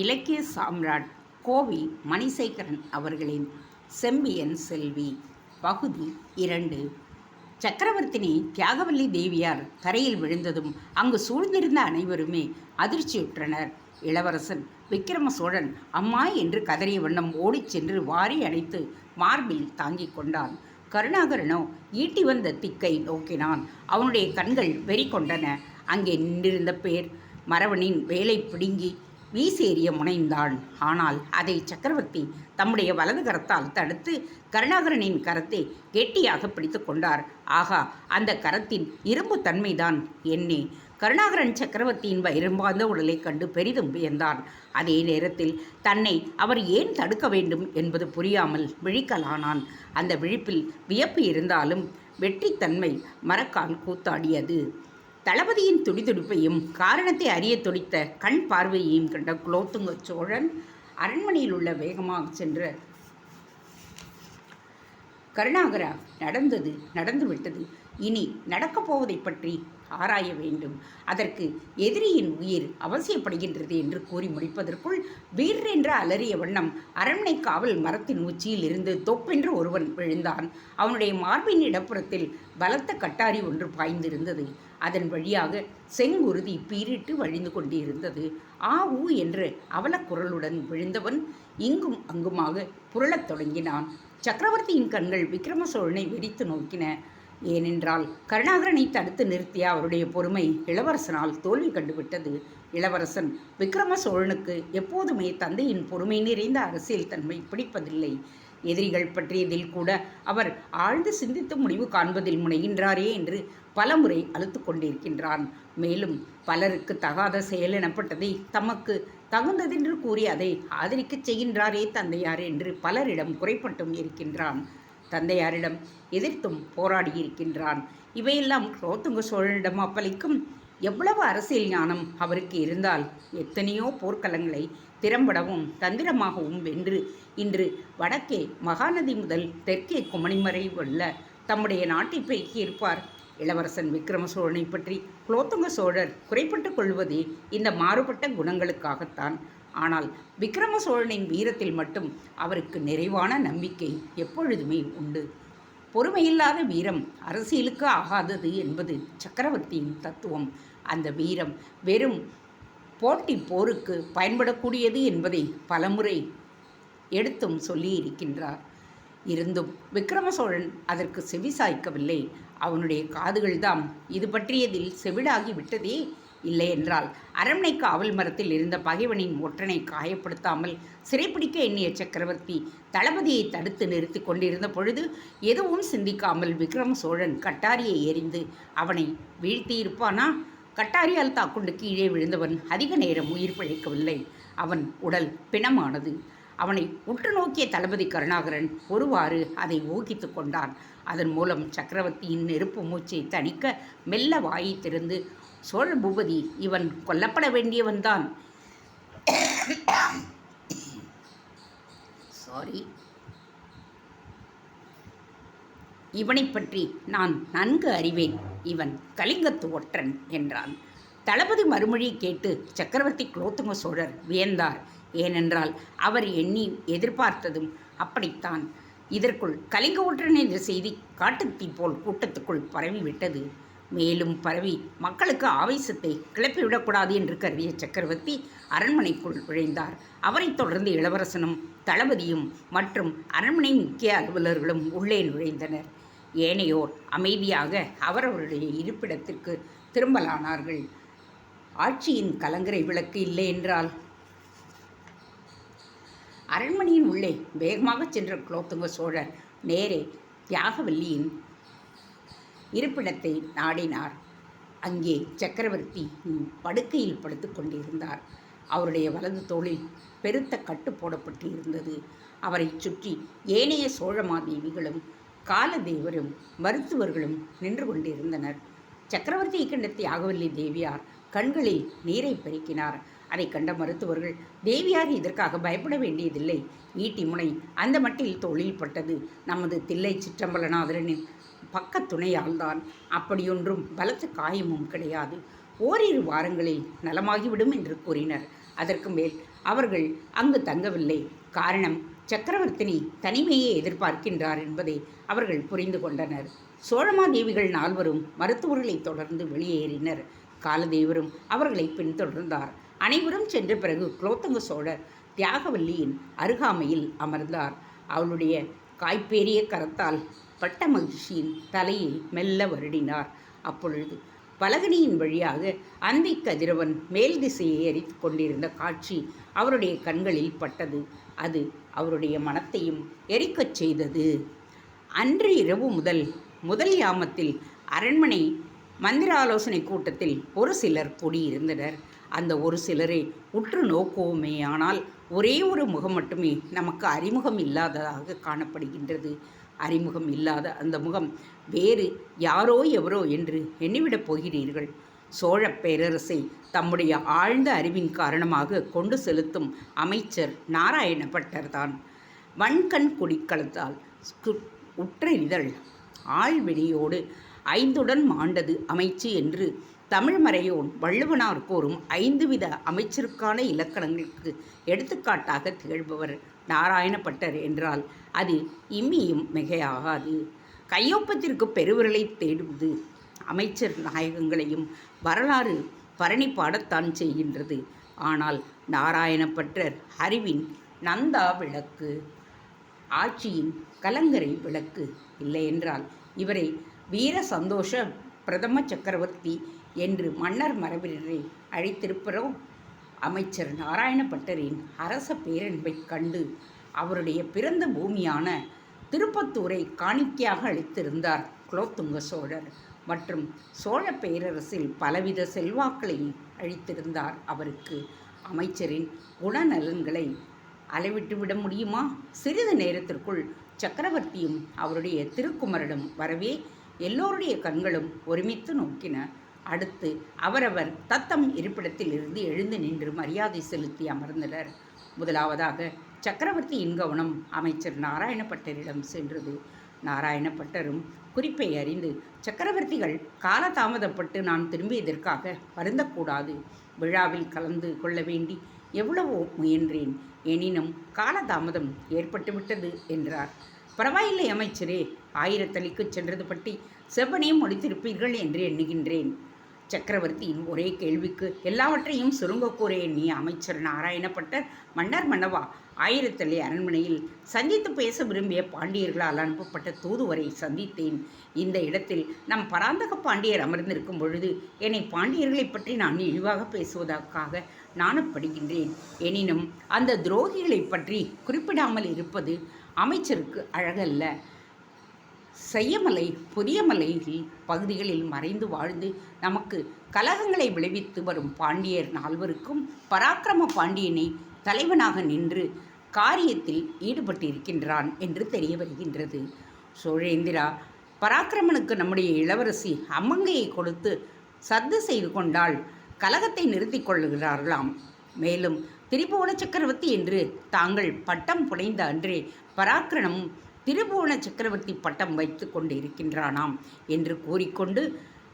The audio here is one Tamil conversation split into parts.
இலக்கிய சாம்ராட் கோவி மணிசேகரன் அவர்களின் செம்பியன் செல்வி. பகுதி இரண்டு. சக்கரவர்த்தினி தியாகவல்லி தேவியார் கரையில் விழுந்ததும் அங்கு சூழ்ந்திருந்த அனைவருமே அதிர்ச்சியுற்றனர். இளவரசன் விக்கிரம சோழன் அம்மா என்று கதறிய வண்ணம் ஓடிச் சென்று வாரி அணைத்து மார்பில் தாங்கிக் கொண்டான். கருணாகரனோ ஈட்டி வந்த திக்கை நோக்கினான். அவனுடைய கண்கள் வெறி கொண்டன அங்கே நின்றிருந்த பேர் மறவனின் வேலை பிடுங்கி வீசேறிய முனைந்தான் ஆனால் அதை சக்கரவர்த்தி தம்முடைய வலது கரத்தால் தடுத்து கருணாகரனின் கரத்தை கெட்டியாக பிடித்து கொண்டார். ஆகா அந்த கரத்தின் இரும்பு தன்மைதான் என்னே. கருணாகரன் சக்கரவர்த்தியின் இரும்பாந்த உடலைக் கண்டு பெரிதும் வியந்தான். அதே நேரத்தில் தன்னை அவர் ஏன் தடுக்க வேண்டும் என்பது புரியாமல் விழிக்கலானான். அந்த விழிப்பில் வியப்பு இருந்தாலும் வெற்றித்தன்மை மரக்கால் கூத்தாடியது. தளபதியின் துடிதுடிப்பையும் காரணத்தை அறிய துடித்த கண் பார்வையையும் கண்ட குலோத்துங்க சோழன் அரண்மனையில் உள்ள வேகமாக சென்ற கருணாகரா நடந்தது நடந்துவிட்டது. இனி நடக்கப் போவதைப் பற்றி ஆராய வேண்டும். அதற்கு எதிரியின் உயிர் அவசியப்படுகின்றது என்று கூறி முடிப்பதற்குள் வீரென்று அலறிய வண்ணம் அரண்மனை காவல் மரத்தின் உச்சியில் இருந்து தொப்பென்று ஒருவன் விழுந்தான். அவனுடைய மார்பின் இடப்புறத்தில் பலத்த கட்டாரி ஒன்று பாய்ந்திருந்தது. அதன் வழியாக செங்குருதி பீரிட்டு வழிந்து கொண்டிருந்தது. ஆ ஊ என்று அவலக்குரலுடன் விழுந்தவன் இங்கும் அங்குமாக புரளத் தொடங்கினான். சக்கரவர்த்தியின் கண்கள் விக்ரம சோழனை வெறித்து நோக்கின. ஏனென்றால் கருணாகரனை தடுத்து நிறுத்திய அவருடைய பொறுமை இளவரசனால் தோல்வி கண்டுவிட்டது. இளவரசன் விக்ரம சோழனுக்கு எப்போதுமே தந்தையின் பொறுமை நிறைந்த அரசியல் தன்மை பிடிப்பதில்லை. எதிரிகள் பற்றியதில் கூட அவர் ஆழ்ந்து சிந்தித்து முடிவு காண்பதில் முனைகின்றாரே என்று பலமுறை அழுத்து கொண்டிருக்கின்றான். மேலும் பலருக்கு தகாத செயல் எனப்பட்டதை தமக்கு தகுந்ததென்று கூறி அதை ஆதரிக்கச் செய்கின்றாரே தந்தையார் என்று பலரிடம் குறைப்பட்டும் இருக்கின்றான். தந்தையாரிடம் எதிர்த்தும் போராடியிருக்கின்றான். இவையெல்லாம் குலோத்துங்க சோழனிடம் அப்பளிக்கும் எவ்வளவு அரசியல் ஞானம் அவருக்கு இருந்தால் எத்தனையோ போர்க்களங்களை திறம்படவும் தந்திரமாகவும் வென்று இன்று வடக்கே மகாநதி முதல் தெற்கே குமணிமறை உள்ள தம்முடைய நாட்டை பெருக்கியிருப்பார் இளவரசன் விக்ரம சோழனை பற்றி குலோத்துங்க சோழர் குறைப்பட்டுக் கொள்வதே இந்த மாறுபட்ட குணங்களுக்காகத்தான். ஆனால் விக்ரம சோழனின் வீரத்தில் மட்டும் அவருக்கு நிறைவான நம்பிக்கை எப்பொழுதுமே உண்டு. பொறுமையில்லாத வீரம் அரசியலுக்கு ஆகாதது என்பது சக்கரவர்த்தியின் தத்துவம். அந்த வீரம் வெறும் போட்டி போருக்கு பயன்படக்கூடியது என்பதை பலமுறை எடுத்தும் சொல்லியிருக்கின்றார். இருந்தும் விக்ரம சோழன் அதற்கு செவிசாய்க்கவில்லை. அவனுடைய காதுகள்தாம் இது பற்றியதில் செவிடாகி விட்டதே இல்லை என்றால் அரண்மனை காவல் மரத்தில் இருந்த பகைவனின் ஒற்றனை காயப்படுத்தாமல் சிறைப்பிடிக்க எண்ணிய சக்கரவர்த்தி தளபதியை தடுத்து நிறுத்தி கொண்டிருந்த பொழுது எதுவும் சிந்திக்காமல் விக்ரம சோழன் கட்டாரியை எறிந்து அவனை வீழ்த்தியிருப்பானா? கட்டாரியால் தாக்குண்டு கீழே விழுந்தவன் அதிக நேரம் உயிர் பிழைக்கவில்லை. அவன் உடல் பிணமானது. அவனை உற்று நோக்கிய தளபதி கருணாகரன் ஒருவாறு அதை ஊகித்து கொண்டான். அதன் மூலம் சக்கரவர்த்தியின் நெருப்பு மூச்சை தணிக்க மெல்ல வாயை திறந்து சோழ பூபதி இவன் கொல்லப்பட வேண்டியவன்தான். சாரி இவனை பற்றி நான் நன்கு அறிவேன். இவன் கலிங்கத்து ஒற்றன் என்றான். தளபதி மறுமொழி கேட்டு சக்கரவர்த்தி குலோத்துங்க சோழர் வியந்தார். ஏனென்றால் அவர் எண்ணி எதிர்பார்த்ததும் அப்படித்தான். இதற்குள் கலிங்க ஒற்றன் என்ற செய்தி காட்டுத்தீ போல் கூட்டத்துக்குள் பரவிவிட்டது. மேலும் பரவி மக்களுக்கு ஆவேசத்தை கிளப்பிவிடக்கூடாது என்று கருதிய சக்கரவர்த்தி அரண்மனைக்குள் விழைந்தார் அவரைத் தொடர்ந்து இளவரசனும் தளபதியும் மற்றும் அரண்மனை முக்கிய அலுவலர்களும் உள்ளே நுழைந்தனர். ஏனையோர் அமைதியாக அவரவருடைய இருப்பிடத்திற்கு திரும்பலானார்கள். ஆட்சியின் கலங்கரை விளக்கு இல்லை என்றால்? அரண்மனையின் உள்ளே வேகமாக சென்ற குலோத்துங்க சோழர் நேரே தியாகவல்லியின் இருப்பிடத்தை நாடினார். அங்கே சக்கரவர்த்தி படுக்கையில் படுத்து கொண்டிருந்தார். அவருடைய வலது தோளில் பெருத்த கட்டு போடப்பட்டு இருந்தது அவரை சுற்றி ஏனைய சோழமாதேவிகளும் காலதேவரும் மருத்துவர்களும் நின்று கொண்டிருந்தனர். சக்கரவர்த்தியை கண்ட தியாகவல்லி தேவியார் கண்களில் நீரை பெருக்கினார். அதை கண்ட மருத்துவர்கள் தேவியார் இதற்காக பயப்பட வேண்டியதில்லை. ஈட்டி முனை அந்த மட்டில் தொழில் பட்டது. நமது தில்லை சிற்றம்பலநாதரனின் பக்கத்துணையால் தான் அப்படியொன்றும் பலத்த காயமும் கிடையாது. ஓரிரு வாரங்களில் நலமாகிவிடும் என்று கூறினர். அதற்கு மேல் அவர்கள் அங்கு தங்கவில்லை. காரணம் சக்கரவர்த்தினி தனிமையை எதிர்பார்க்கின்றார் என்பதை அவர்கள் புரிந்து கொண்டனர். சோழமாதேவிகள் நால்வரும் மருத்துவர்களை தொடர்ந்து வெளியேறினர். காலதேவரும் அவர்களை பின்தொடர்ந்தார். அனைவரும் சென்ற பிறகு குலோத்தங்க சோழர் தியாகவல்லியின் அருகாமையில் அமர்ந்தார். அவளுடைய காய்ப்பேரிய கரத்தால் பட்ட மகிழ்ச்சியின் தலையை மெல்ல வருடினார். அப்பொழுது பலகனியின் வழியாக அந்தி கதிரவன் மேல் திசையை எரித்து கொண்டிருந்த காட்சி அவருடைய கண்களில் பட்டது. அது அவருடைய மனத்தையும் எரிக்கச் செய்தது. அன்று இரவு முதல் முதல் யாமத்தில் அரண்மனை மந்திர ஆலோசனை கூட்டத்தில் ஒரு சிலர் கூடியிருந்தனர். அந்த ஒரு சிலரை உற்று நோக்குவோமே ஆனால் ஒரே ஒரு முகம் மட்டுமே நமக்கு அறிமுகம் இல்லாததாக காணப்படுகின்றது. அறிமுகம் இல்லாத அந்த முகம் வேறு யாரோ எவரோ என்று எண்ணிவிடப் போகிறீர்கள். சோழப் பேரரசை தம்முடைய ஆழ்ந்த அறிவின் காரணமாக கொண்டு செலுத்தும் அமைச்சர் நாராயணபட்டர்தான் வன்கண் குடிக்களத்தால் கு- உற்ற இதழ். ஆழ்விழியோடு ஐந்துடன் மாண்டது அமைச்சு என்று தமிழ்மறையோன் வள்ளுவனார் கூறும் ஐந்து வித அமைச்சருக்கான இலக்கணங்களுக்கு எடுத்துக்காட்டாக திகழ்பவர் நாராயணப்பட்டர் என்றால் அது இம்மியும் மிகையாகாது. கையொப்பத்திற்கு பெருவிரலை தேடுவது அமைச்சர் நாயகங்களையும் வரலாறு பரணி பாடத்தான் செய்கின்றது. ஆனால் நாராயணப்பட்டர் அறிவின் நந்தா விளக்கு ஆட்சியின் கலங்கரை விளக்கு இல்லையென்றால் இவரை வீர சந்தோஷ பிரதம சக்கரவர்த்தி என்று மன்னர் மரபினரை அழைத்திருப்பரோ அமைச்சர் நாராயணப்பட்டரின் அரச பேரன்பைக் கண்டு அவருடைய பிறந்த பூமியான திருப்பத்தூரை காணிக்கையாக அளித்திருந்தார் குலோத்துங்க சோழர் மற்றும் சோழ பேரரசில் பலவித செல்வாக்களை அழித்திருந்தார் அவருக்கு. அமைச்சரின் குணநலன்களை அளவிட்டு விட முடியுமா? சிறிது நேரத்திற்குள் சக்கரவர்த்தியும் அவருடைய திருக்குமரனும் வரவே எல்லோருடைய கண்களும் ஒருமித்து நோக்கின. அடுத்து அவரவர் தத்தம் இருப்பிடத்திலிருந்து எழுந்து நின்று மரியாதை செலுத்தி அமர்ந்தனர். முதலாவதாக சக்கரவர்த்தியின் கவனம் அமைச்சர் நாராயணப்பட்டரிடம் சென்றது. நாராயணப்பட்டரும் குறிப்பை அறிந்து சக்கரவர்த்திகள் காலதாமதப்பட்டு நான் திரும்பியதற்காக வருந்தக்கூடாது. விழாவில் கலந்து கொள்ள வேண்டி எவ்வளவோ முயன்றேன். எனினும் காலதாமதம் ஏற்பட்டுவிட்டது என்றார். பரவாயில்லை அமைச்சரே ஆயிரத்தளிக்குச் சென்றது பற்றி செவ்வனே முடித்திருப்பீர்கள் என்று எண்ணுகின்றேன். சக்கரவர்த்தியின் ஒரே கேள்விக்கு எல்லாவற்றையும் சுருங்கக்கூறே நீ அமைச்சர் நாராயணப்பட்டர் மன்னர் மன்னவா? ஆயிரத்தள்ளி அரண்மனையில் சந்தித்து பேச விரும்பிய பாண்டியர்களால் அனுப்பப்பட்ட தூதுவரை சந்தித்தேன். இந்த இடத்தில் நம் பராந்தக பாண்டியர் அமர்ந்திருக்கும் பொழுது என்னை பாண்டியர்களைப் பற்றி நான் இழிவாக பேசுவதற்காக நாணப்படுகின்றேன் எனினும் அந்த துரோகிகளைப் பற்றி குறிப்பிடாமல் இருப்பது அமைச்சருக்கு அழகல்ல. செய்யமலை புதியமலை பகுதிகளில் மறைந்து வாழ்ந்து நமக்கு கலகங்களை விளைவித்து வரும் பாண்டியர் நால்வருக்கும் பராக்கிரம பாண்டியனை தலைவனாக நின்று காரியத்தில் ஈடுபட்டிருக்கின்றான் என்று தெரிய வருகின்றது. சோழேந்திரா பராக்கிரமனுக்கு நம்முடைய இளவரசி அம்மங்கையை கொடுத்து சத்து செய்து கொண்டால் கலகத்தை நிறுத்தி கொள்ளுகிறார்களாம். மேலும் திரிபுவன சக்கரவர்த்தி என்று தாங்கள் பட்டம் புனைந்த அன்றே பராக்கிரமம் திரிபுவன சக்கரவர்த்தி பட்டம் வைத்து கொண்டு இருக்கின்றானாம் என்று கூறிக்கொண்டு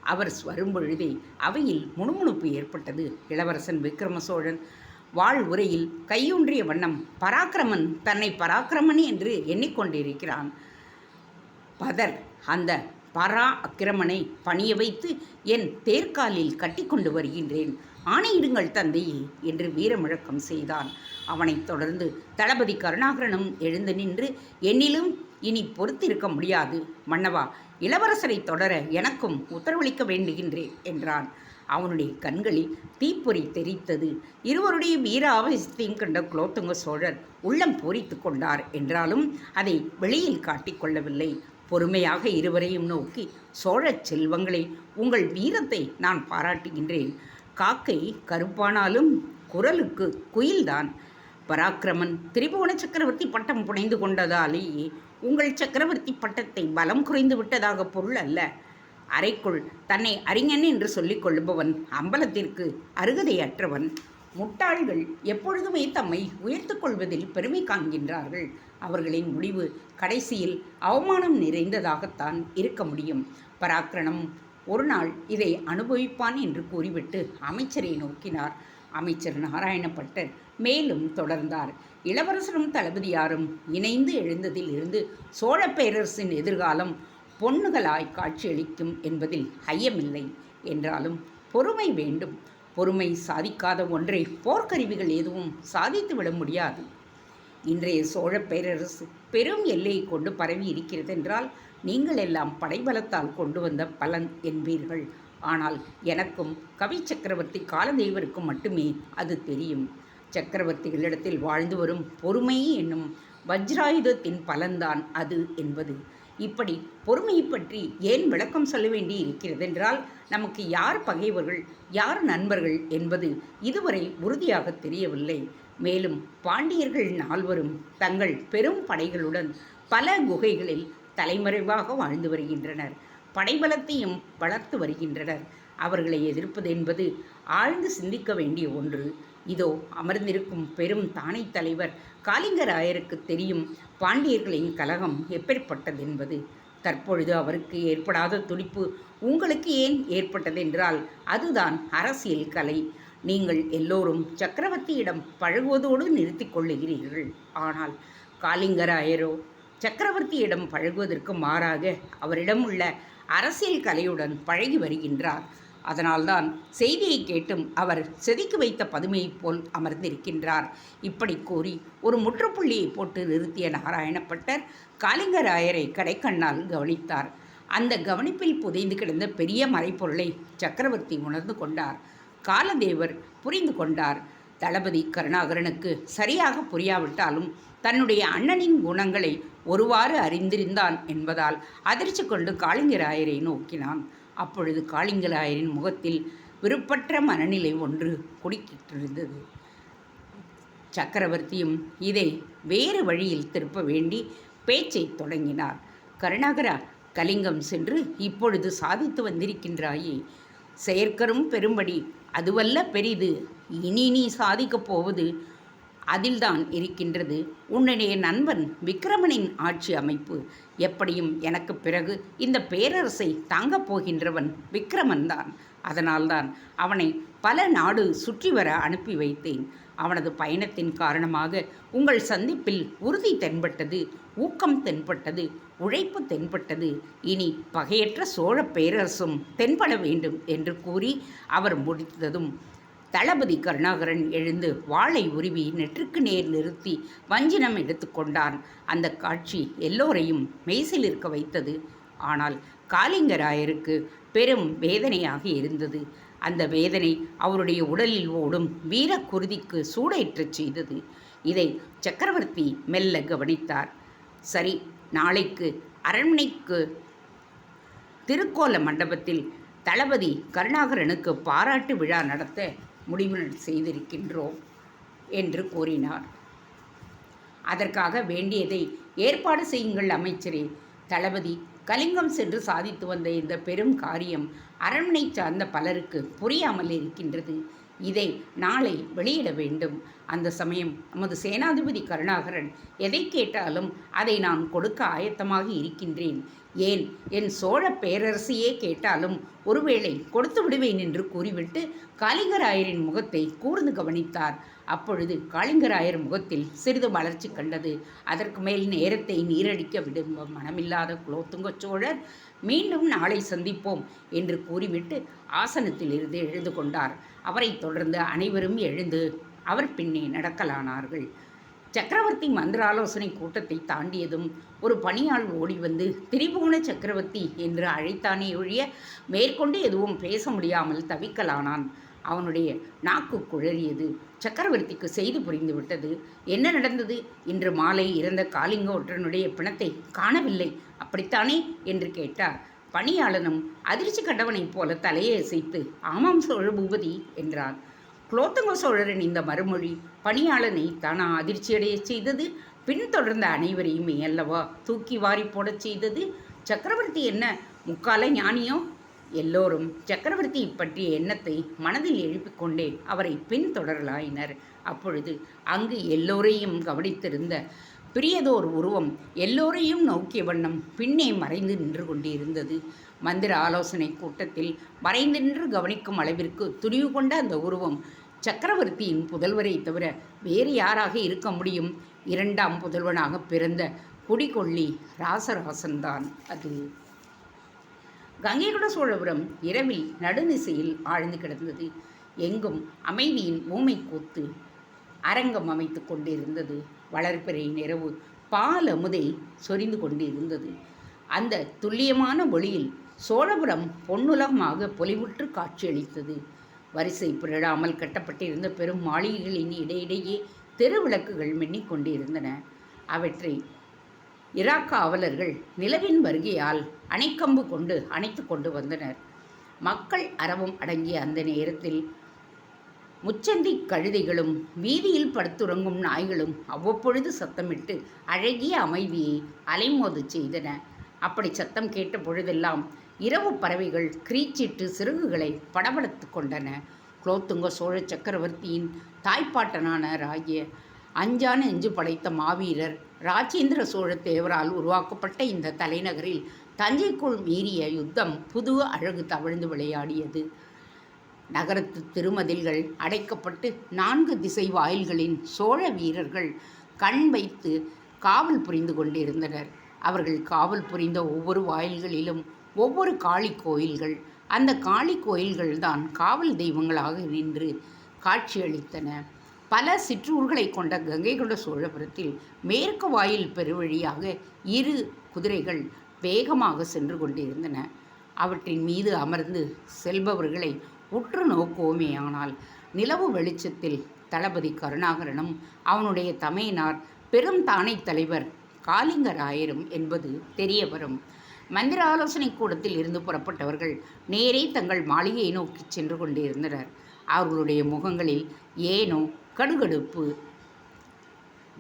அவர் வரும்பொழுதே அவையில் முணுமுணுப்பு ஏற்பட்டது. இளவரசன் விக்ரம சோழன் வாழ் உரையில் கையூன்றிய வண்ணம் பராக்கிரமன் தன்னை பராக்கிரமன் என்று எண்ணிக்கொண்டிருக்கிறான். பதர் அந்த பரா அக்கிரமனை பணிய வைத்து என் தேர்காலில் கட்டிக்கொண்டு வருகின்றேன். ஆணையிடுங்கள் தந்தையே என்று வீரமுழக்கம் செய்தான். அவனைத் தொடர்ந்து தளபதி கருணாகரனும் எழுந்து நின்று என்னிலும் இனி பொறுத்திருக்க முடியாது. மன்னவா இளவரசரை தொடர எனக்கும் உத்தரவளிக்க வேண்டுகின்றேன் என்றான். அவனுடைய கண்களில் தீப்பொறி தெரித்தது. இருவருடைய வீர ஆவேசத்தையும் கண்ட குலோத்துங்க சோழர் உள்ளம் பூரித்து கொண்டார் என்றாலும் அதை வெளியில் காட்டிக்கொள்ளவில்லை பொறுமையாக இருவரையும் நோக்கி சோழச் செல்வங்களே உங்கள் வீரத்தை நான் பாராட்டுகின்றேன். காக்கை கருப்பானாலும் குரலுக்கு குயில்தான். பராக்கிரமன் திரிபுவன சக்கரவர்த்தி பட்டம் புனைந்து கொண்டதாலேயே உங்கள் சக்கரவர்த்தி பட்டத்தை பலம் குறைந்து விட்டதாக பொருள் அல்ல. அறைக்குள் தன்னை அறிஞன் என்று சொல்லிக் கொள்பவன் அம்பலத்திற்கு அருகதையற்றவன். முட்டாள்கள் எப்பொழுதுமே தம்மை உயர்த்து கொள்வதில் பெருமை காண்கின்றார்கள். அவர்களின் முடிவு கடைசியில் அவமானம் நிறைந்ததாகத்தான் இருக்க முடியும். பராக்கிரணம் ஒரு நாள் இதை அனுபவிப்பான் என்று கூறிவிட்டு அமைச்சரை நோக்கினார். அமைச்சர் நாராயணப்பட்டர் மேலும் தொடர்ந்தார். இளவரசரும் தளபதியாரும் இணைந்து எழுந்ததில் இருந்து சோழ பேரரசின் எதிர்காலம் பொன்னுகளாய் காட்சியளிக்கும் என்பதில் ஐயமில்லை என்றாலும் பொறுமை வேண்டும். பொறுமை சாதிக்காத ஒன்றை போர்க்கருவிகள் எதுவும் சாதித்துவிட முடியாது. இன்றைய சோழ பேரரசு பெரும் எல்லையை கொண்டு பரவி இருக்கிறது என்றால் நீங்கள் எல்லாம் படைபலத்தால் கொண்டு வந்த பலன் என்பீர்கள். ஆனால் எனக்கும் கவி சக்கரவர்த்தி காலதேவருக்கும் மட்டுமே அது தெரியும். சக்கரவர்த்திகளிடத்தில் வாழ்ந்து வரும் பொறுமை என்னும் வஜ்ராயுதத்தின் பலன்தான் அது என்பது. இப்படி பொறுமையை பற்றி ஏன் விளக்கம் சொல்ல வேண்டி இருக்கிறது என்றால் நமக்கு யார் பகைவர்கள் யார் நண்பர்கள் என்பது இதுவரை உறுதியாக தெரியவில்லை. மேலும் பாண்டியர்கள் நால்வரும் தங்கள் பெரும் படைகளுடன் பல குகைகளில் தலைமறைவாக வாழ்ந்து வருகின்றனர். படைபலத்தையும் வளர்த்து வருகின்றனர். அவர்களை எதிர்ப்பது என்பது ஆழ்ந்து சிந்திக்க வேண்டிய ஒன்று. இதோ அமர்ந்திருக்கும் பெரும் தானை தலைவர் காலிங்கராயருக்கு தெரியும் பாண்டியர்களின் கலகம் எப்பேற்பட்டது என்பது தற்பொழுது அவருக்கு ஏற்படாத துடிப்பு உங்களுக்கு ஏன் ஏற்பட்டதென்றால் அதுதான் அரசியல் கலை. நீங்கள் எல்லோரும் சக்கரவர்த்தியிடம் பழகுவதோடு நிறுத்தி கொள்ளுகிறீர்கள். ஆனால் காலிங்கராயரோ சக்கரவர்த்தியிடம் பழகுவதற்கு மாறாக அவரிடம் உள்ள அரசியல் கலையுடன் பழகி வருகின்றார். அதனால்தான் செய்தியை கேட்டும் அவர் செதுக்கி வைத்த பதுமையைப் போல் அமர்ந்திருக்கின்றார். இப்படி கூறி ஒரு முற்றுப்புள்ளியை போட்டு நிறுத்திய நாராயணப்பட்டர் காலிங்கராயரை கடைக்கண்ணால் கவனித்தார். அந்த கவனிப்பில் புதைந்து கிடந்த பெரிய மறைப்பொருளை சக்கரவர்த்தி உணர்ந்து கொண்டார். காலதேவர் புரிந்து கொண்டார். தளபதி கருணாகரனுக்கு சரியாக புரியாவிட்டாலும் தன்னுடைய அண்ணனின் குணங்களை ஒருவாறு அறிந்திருந்தான் என்பதால் அதிர்ச்சி கொண்டு காளிங்கராயரை நோக்கினான். அப்பொழுது காளிங்கராயரின் முகத்தில் விருப்பற்ற மனநிலை ஒன்று குடிக்கிட்டிருந்தது சக்கரவர்த்தியும் இதை வேறு வழியில் திருப்ப வேண்டி பேச்சை தொடங்கினார். கருணாகரா கலிங்கம் சென்று இப்பொழுது சாதித்து வந்திருக்கின்றாயே செயற்கரும் பெரும்படி அதுவல்ல பெரிது. இனி நீ சாதிக்கப் போவது அதில்தான் இருக்கின்றது. உன்னுடைய நண்பன் விக்கிரமனின் ஆட்சி அமைப்பு. எப்படியும் எனக்கு பிறகு இந்த பேரரசை தாங்கப் போகின்றவன் விக்கிரமன்தான். அதனால்தான் அவனை பல நாடு சுற்றி வர அனுப்பி வைத்தேன். அவனது பயணத்தின் காரணமாக உங்கள் சந்திப்பில் உறுதி தென்பட்டது ஊக்கம் தென்பட்டது உழைப்பு தென்பட்டது. இனி பகையற்ற சோழ பேரரசும் தென்பட வேண்டும் என்று கூறி அவர் முடித்ததும் தளபதி கருணாகரன் எழுந்து வாளை உருவி நெற்றுக்கு நேர் நிறுத்தி வஞ்சினம் எடுத்துக்கொண்டான் அந்த காட்சி எல்லோரையும் மெய்சில் இருக்க வைத்தது. ஆனால் காளிங்கராயருக்கு பெரும் வேதனையாக இருந்தது. அந்த வேதனை அவருடைய உடலில் ஓடும் வீர குருதிக்கு சூடேற்றச் செய்தது. இதை சக்கரவர்த்தி மெல்ல கவனித்தார். சரி நாளைக்கு அரண்மனைக்கு திருக்கோல மண்டபத்தில் தளபதி கருணாகரனுக்கு பாராட்டு விழா நடத்த முடிவு செய்திருக்கின்றோம் என்று கூறினார். அதற்காக வேண்டியதை ஏற்பாடு செய்யுங்கள் அமைச்சரே. தளபதி கலிங்கம் சென்று சாதித்து வந்த இந்த பெரும் காரியம் அரண்மனை சார்ந்த பலருக்கு புரியாமல் இருக்கின்றது. இதை நாளை வெளியிட வேண்டும். அந்த சமயம் நமது சேனாதிபதி கருணாகரன் எதை கேட்டாலும் அதை நான் கொடுக்க ஆயத்தமாக இருக்கின்றேன். ஏன்? என் சோழ பேரரசையே கேட்டாலும் ஒருவேளை கொடுத்து விடுவேன் என்று கூறிவிட்டு காளிங்கராயரின் முகத்தை கூர்ந்து கவனித்தார். அப்பொழுது காளிங்கராயர் முகத்தில் சிறிது வளர்ச்சி கண்டது. அதற்கு மேல் நேரத்தை நீரடிக்க விடும் மனமில்லாத குலோத்துங்க சோழர் மீண்டும் நாளை சந்திப்போம் என்று கூறிவிட்டு ஆசனத்தில் இருந்து எழுந்து கொண்டார். அவரைத் தொடர்ந்து அனைவரும் எழுந்து அவர் பின்னே நடக்கலானார்கள். சக்கரவர்த்தி மந்திர ஆலோசனை கூட்டத்தை தாண்டியதும் ஒரு பணியாள் ஓடி வந்து திரிபுவன சக்கரவர்த்தி என்று அழைத்தானே ஒழிய மேற்கொண்டு எதுவும் பேச முடியாமல் தவிக்கலானான். அவனுடைய நாக்கு குழறியது. சக்கரவர்த்திக்கு செய்து புரிந்து விட்டது. என்ன நடந்தது? இன்று மாலை இறந்த காளிங்க ஒற்றனுடைய பிணத்தை காணவில்லை. அப்படித்தானே? என்று கேட்டார். பணியாளனும் அதிர்ச்சி கண்டவனைப் போல தலையை அசைத்து ஆமாம் சோழ பூபதி என்றான் குலோத்துங்க சோழரின் இந்த மறுமொழி பணியாளனை தானா அதிர்ச்சியடையச் செய்தது? பின்தொடர்ந்த அனைவரையுமே அல்லவா தூக்கி வாரி போடச் செய்தது? சக்கரவர்த்தி என்ன முக்கால ஞானியோ? எல்லோரும் சக்கரவர்த்தி பற்றிய எண்ணத்தை மனதில் எழுப்பிக் கொண்டே அவரை பின்தொடரலாயினர். அப்பொழுது அங்கு எல்லோரையும் கவனித்திருந்த பிரியதோர் உருவம் எல்லோரையும் நோக்கிய வண்ணம் பின்னே மறைந்து நின்று கொண்டிருந்தது. மந்திர ஆலோசனை கூட்டத்தில் மறைந்து நின்று கவனிக்கும் அளவிற்கு துணிவு கொண்ட அந்த உருவம் சக்கரவர்த்தியின் புதல்வரை தவிர வேறு யாராக இருக்க முடியும்? இரண்டாம் புதல்வனாக பிறந்த குடிகொள்ளி ராசராசன்தான் அது. கங்கைகொண்ட சோழபுரம் இரவில் நடுநிசையில் ஆழ்ந்து கிடந்தது. எங்கும் அமைதியின் ஊமை கூத்து அரங்கம் அமைத்து கொண்டிருந்தது. வளர்பிறை நிறவு பால் அமுதை சொரிந்து கொண்டிருந்தது. அந்த துல்லியமான ஒளியில் சோழபுரம் பொன்னுலகமாக பொலிவுற்று காட்சியளித்தது. வரிசை பிறழாமல் கட்டப்பட்டிருந்த பெரும் மாளிகைகளின் இடையிடையே தெருவிளக்குகள் மின்னிக் கொண்டிருந்தன. அவற்றை இராக் காவலர்கள் நிலவின் வருகையால் அணைக்கம்பு கொண்டு அணைத்து கொண்டு வந்தனர். மக்கள் அறவும் அடங்கிய அந்த நேரத்தில் முச்சந்தி கழுதைகளும் வீதியில் படுத்துறங்கும் நாய்களும் அவ்வப்பொழுது சத்தமிட்டு அழகிய அமைதியை அலைமோது செய்தன. அப்படி சத்தம் கேட்ட பொழுதெல்லாம் இரவு பறவைகள் கிரீச்சிட்டு சிறகுகளை படபடுத்து கொண்டன. குலோத்துங்க சோழ சக்கரவர்த்தியின் தாய்ப்பாட்டனான ராகிய அஞ்சான நெஞ்சு படைத்த மாவீரர் ராஜேந்திர சோழ தேவரால் உருவாக்கப்பட்ட இந்த தலைநகரில் தஞ்சைக்குள் மீறிய யுத்தம் புது அழகு தவழ்ந்து விளையாடியது. நகரத்து திருமதில்கள் அடைக்கப்பட்டு நான்கு திசை வாயில்களின் சோழ வீரர்கள் கண் வைத்து காவல் புரிந்து கொண்டிருந்தனர். அவர்கள் காவல் புரிந்த ஒவ்வொரு வாயில்களிலும் ஒவ்வொரு காளி கோயில்கள் அந்த காளி கோயில்கள் தான் காவல் தெய்வங்களாக நின்று காட்சியளித்தன. பல சிற்றூர்களை கொண்ட கங்கை கொண்ட சோழபுரத்தில் மேற்கு வாயில் பெருவழியாக இரு குதிரைகள் வேகமாக சென்று கொண்டிருந்தன. அவற்றின் மீது அமர்ந்து செல்பவர்களை உற்று நோக்குவோமே ஆனால் நிலவு வெளிச்சத்தில் தளபதி கருணாகரனும் அவனுடைய தமையனார் பெரும் தானை தலைவர் காலிங்கராயரும் என்பது தெரிய வரும் மந்திர ஆலோசனை கூடத்தில் இருந்து புறப்பட்டவர்கள் நேரே தங்கள் மாளிகையை நோக்கி சென்று கொண்டிருந்தனர். அவர்களுடைய முகங்களில் ஏனோ கடுகடுப்பு.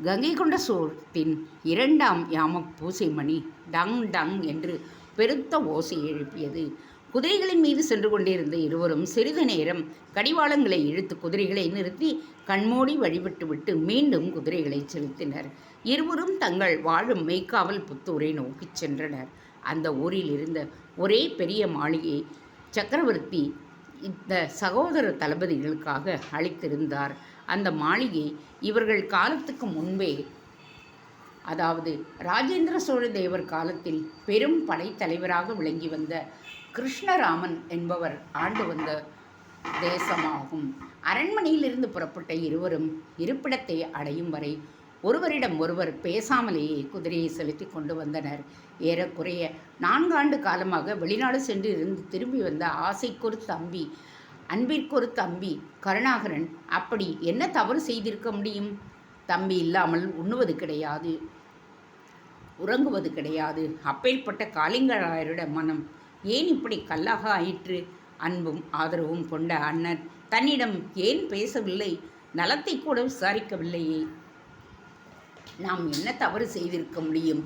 கங்கை கொண்ட சோழத்தின் இரண்டாம் யாம பூசைமணி டங் டங் என்று பெருத்த ஓசை எழுப்பியது. குதிரைகளின் மீது சென்று கொண்டிருந்த இருவரும் சிறிது நேரம் கடிவாளங்களை இழுத்து குதிரைகளை நிறுத்தி கண்மூடி வழிபட்டுவிட்டு மீண்டும் குதிரைகளை செலுத்தினர். இருவரும் தங்கள் வாழும் மெய்க்காவல் புத்தூரை நோக்கிச் சென்றனர். அந்த ஊரில் இருந்த ஒரே பெரிய மாளிகை சக்கரவர்த்தி இந்த சகோதர தளபதிகளுக்காக அளித்திருந்தார். அந்த மாளிகை இவர்கள் காலத்துக்கு முன்பே அதாவது ராஜேந்திர சோழ தேவர் காலத்தில் பெரும் படைத்தலைவராக விளங்கி வந்த கிருஷ்ணராமன் என்பவர் ஆண்டு வந்த தேசமாகும். அரண்மனையிலிருந்து புறப்பட்ட இருவரும் இருப்பிடத்தை அடையும் வரை ஒருவரிடம் ஒருவர் பேசாமலேயே குதிரையை செலுத்தி கொண்டு வந்தனர். ஏறக்குறைய நான்காண்டு காலமாக வெளிநாடு சென்று இருந்து திரும்பி வந்த ஆசைக்குறு தம்பி அன்பிற்கொரு தம்பி கருணாகரன் அப்படி என்ன தவறு செய்திருக்க முடியும்? தம்பி இல்லாமல் உண்ணுவது கிடையாது. உறங்குவது கிடையாது. அப்பேற்பட்ட காளிங்கராயருட மனம் ஏன் இப்படி கல்லாக ஆயிற்று? அன்பும் ஆதரவும் கொண்ட அண்ணன் தன்னிடம் ஏன் பேசவில்லை? நலத்தை கூட விசாரிக்கவில்லையே. நாம் என்ன தவறு செய்திருக்க முடியும்?